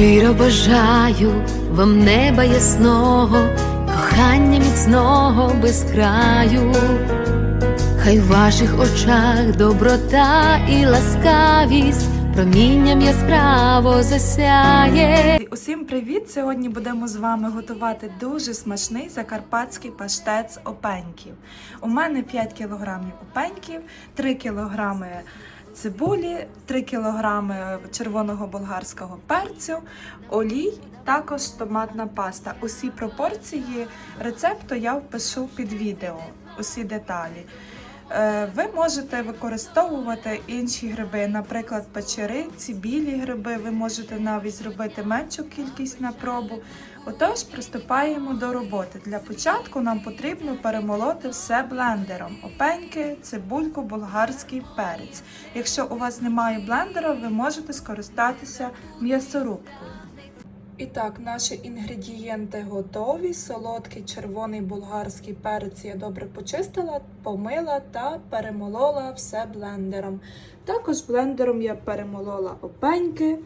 Щиро бажаю вам неба ясного, кохання міцного без краю. Хай в ваших очах доброта і ласкавість промінням яскраво засяє. Усім привіт! Сьогодні будемо з вами готувати дуже смачний закарпатський паштет з опеньків. У мене 5 кг опеньків, 3 кг цибулі, 3 кг червоного болгарського перцю, олій, також томатна паста. Усі пропорції рецепту я впишу під відео, усі деталі. Е, Ви можете використовувати інші гриби, наприклад, печериці, білі гриби. Ви можете навіть зробити меншу кількість на пробу. Отож, приступаємо до роботи. Для початку нам потрібно перемолоти все блендером: опеньки, цибульку, болгарський перець. Якщо у вас немає блендера, ви можете скористатися м'ясорубкою. І так, наші інгредієнти готові. Солодкий червоний болгарський перець я добре почистила, помила та перемолола все блендером. Також блендером я перемолола опеньки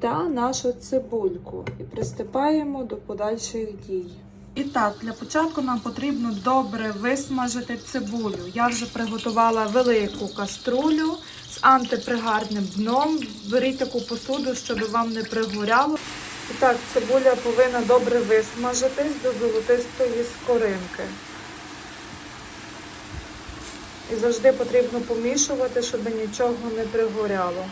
та нашу цибульку і приступаємо до подальших дій. І так, для початку нам потрібно добре висмажити цибулю. Я вже приготувала велику каструлю з антипригарним дном. Беріть таку посуду, щоб вам не пригоряло. І так, цибуля повинна добре висмажитись до золотистої скоринки. І завжди потрібно помішувати, щоб нічого не пригоряло.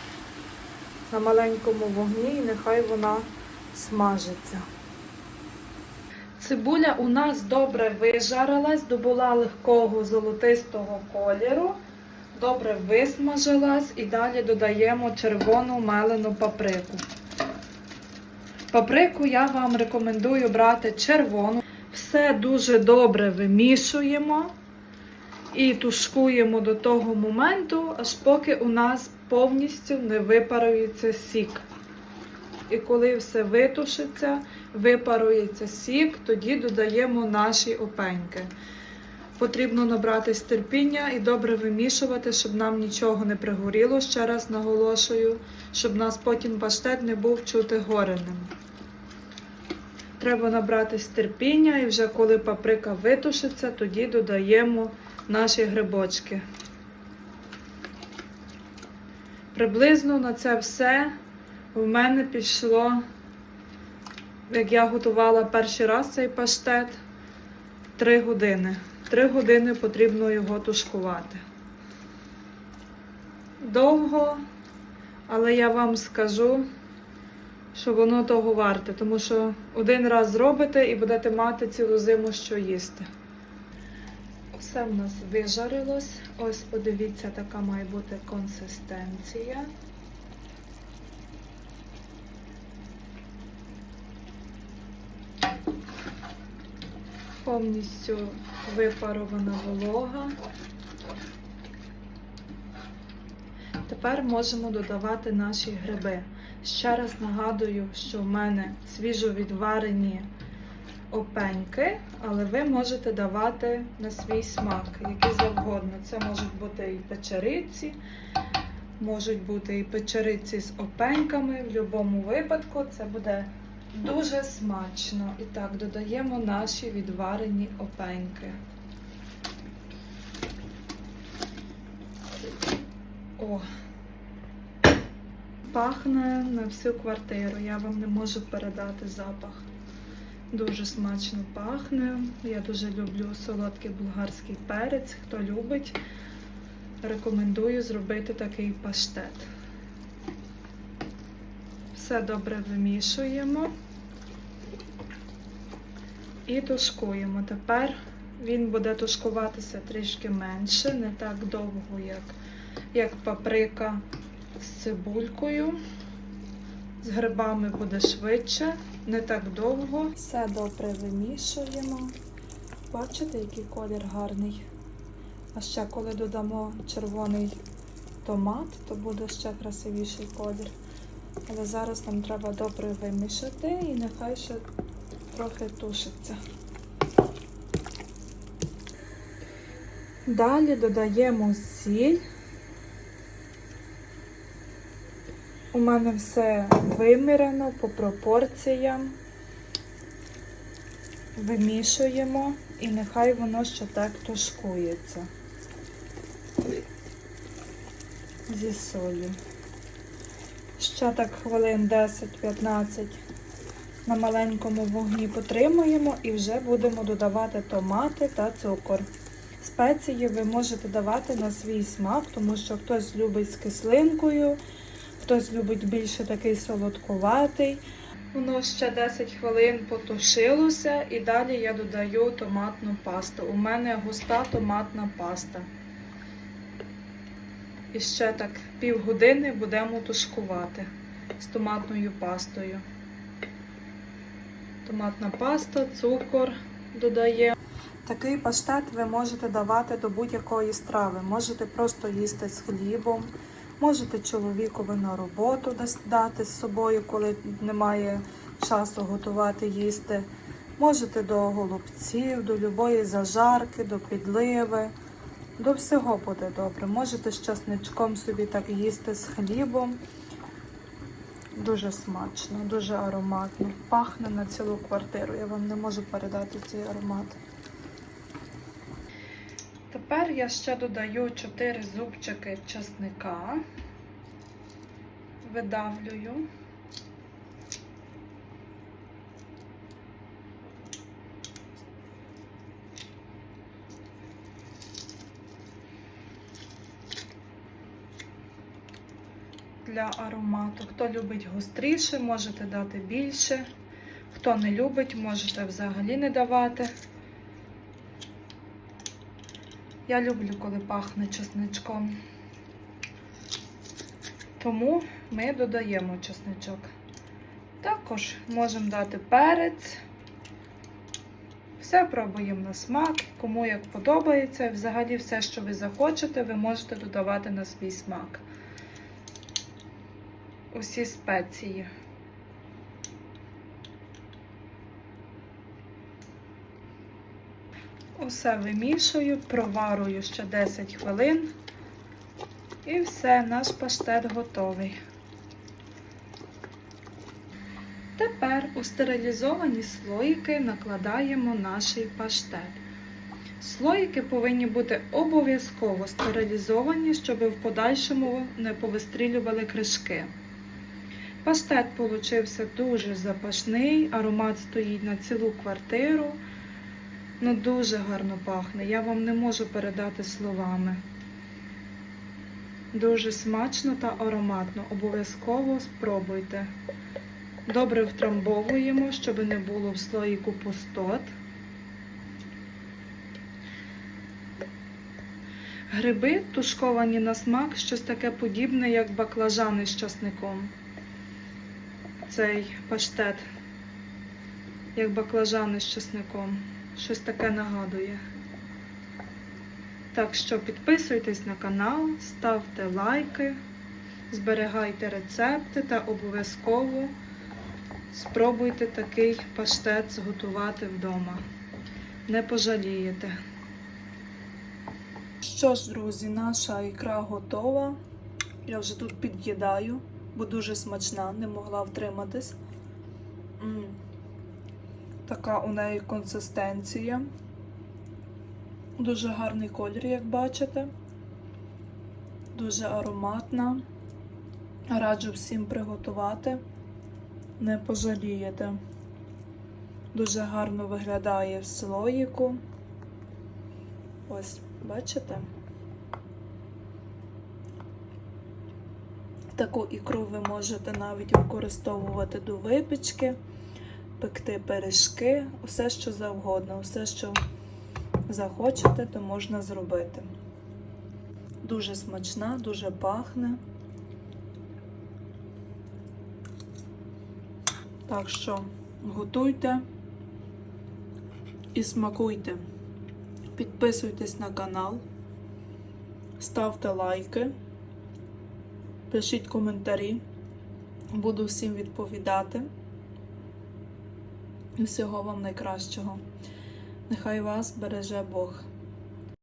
На маленькому вогні і нехай вона смажиться. Цибуля у нас добре вижарилась, добула легкого золотистого кольору, добре висмажилась і далі додаємо червону мелену паприку. Паприку я вам рекомендую брати червону. Все дуже добре вимішуємо і тушкуємо до того моменту, аж поки у нас повністю не випарується сік. І коли все витушиться, випарується сік, тоді додаємо наші опеньки. Потрібно набратись терпіння і добре вимішувати, щоб нам нічого не пригоріло, ще раз наголошую, щоб нас потім паштет не був чути гореним. Треба набратись терпіння і вже коли паприка витушиться, тоді додаємо наші грибочки. Приблизно на це все в мене пішло, як я готувала перший раз цей паштет, 3 години. 3 години потрібно його тушкувати. Довго, але я вам скажу, що воно того варте, тому що один раз зробите і будете мати цілу зиму що їсти. Все в нас вижарилось. Ось подивіться, така має бути консистенція. Повністю випарована волога. Тепер можемо додавати наші гриби. Ще раз нагадую, що в мене свіжовідварені опеньки, але ви можете давати на свій смак, які завгодно. Це можуть бути і печериці, можуть бути і печериці з опеньками. В будь-якому випадку це буде дуже смачно. І так, додаємо наші відварені опеньки. О! Пахне на всю квартиру. Я вам не можу передати запах. Дуже смачно пахне. Я дуже люблю солодкий болгарський перець. Хто любить, рекомендую зробити такий паштет. Все добре вимішуємо і тушкуємо. Тепер він буде тушкуватися трішки менше, не так довго, як, як паприка з цибулькою. З грибами буде швидше, не так довго. Все добре вимішуємо. Бачите, який колір гарний. А ще коли додамо червоний томат, то буде ще красивіший колір. Але зараз нам треба добре вимішати і нехай ще трохи тушиться. Далі додаємо сіль. У мене все вимірено по пропорціям. Вимішуємо і нехай воно ще так тушкується зі солью. Ще так хвилин 10-15 на маленькому вогні потримуємо і вже будемо додавати томати та цукор. Спеції ви можете давати на свій смак, тому що хтось любить з кислинкою, хтось любить більше такий солодкуватий. Воно ще 10 хвилин потушилося і далі я додаю томатну пасту. У мене густа томатна паста. І ще так півгодини будемо тушкувати з томатною пастою. Томатна паста, цукор додаємо. Такий паштет ви можете давати до будь-якої страви. Можете просто їсти з хлібом, можете чоловікові на роботу дати з собою, коли немає часу готувати їсти. Можете до голубців, до любої зажарки, до підливи. До всього буде добре. Можете з часничком собі так їсти з хлібом. Дуже смачно, дуже ароматно. Пахне на цілу квартиру. Я вам не можу передати цей аромат. Тепер я ще додаю 4 зубчики часника. Видавлюю. Для аромату. Хто любить гостріше, можете дати більше. Хто не любить, можете взагалі не давати. Я люблю, коли пахне чесничком. Тому ми додаємо чесничок. Також можемо дати перець. Все пробуємо на смак, кому як подобається. Взагалі, все, що ви захочете, ви можете додавати на свій смак. Усі спеції. Усе вимішую, проварую ще 10 хвилин. І все, наш паштет готовий. Тепер у стерилізовані слоїки накладаємо наш паштет. Слоїки повинні бути обов'язково стерилізовані, щоб в подальшому не повистрілювали кришки. Паштет получився дуже запашний, аромат стоїть на цілу квартиру. Ну, дуже гарно пахне. Я вам не можу передати словами. Дуже смачно та ароматно. Обов'язково спробуйте. Добре втрамбовуємо, щоб не було в слоїку пустот. Гриби тушковані на смак, щось таке подібне, як баклажани з часником. Цей паштет, як баклажани з часником. Щось таке нагадує. Так що підписуйтесь на канал, ставте лайки, зберігайте рецепти та обов'язково спробуйте такий паштет зготувати вдома. Не пожалієте. Що ж, друзі, наша ікра готова. Я вже тут під'їдаю, бо дуже смачна, не могла втриматись. Така у неї консистенція. Дуже гарний колір, як бачите. Дуже ароматна. Раджу всім приготувати. Не пожалієте. Дуже гарно виглядає в слоїку. Ось, бачите? Таку ікру ви можете навіть використовувати до випічки пекти пиріжки, все, що завгодно, все, що захочете, то можна зробити. Дуже смачна, дуже пахне. Так що готуйте і смакуйте. Підписуйтесь на канал, ставте лайки, пишіть коментарі. Буду всім відповідати. І всього вам найкращого. Нехай вас береже Бог.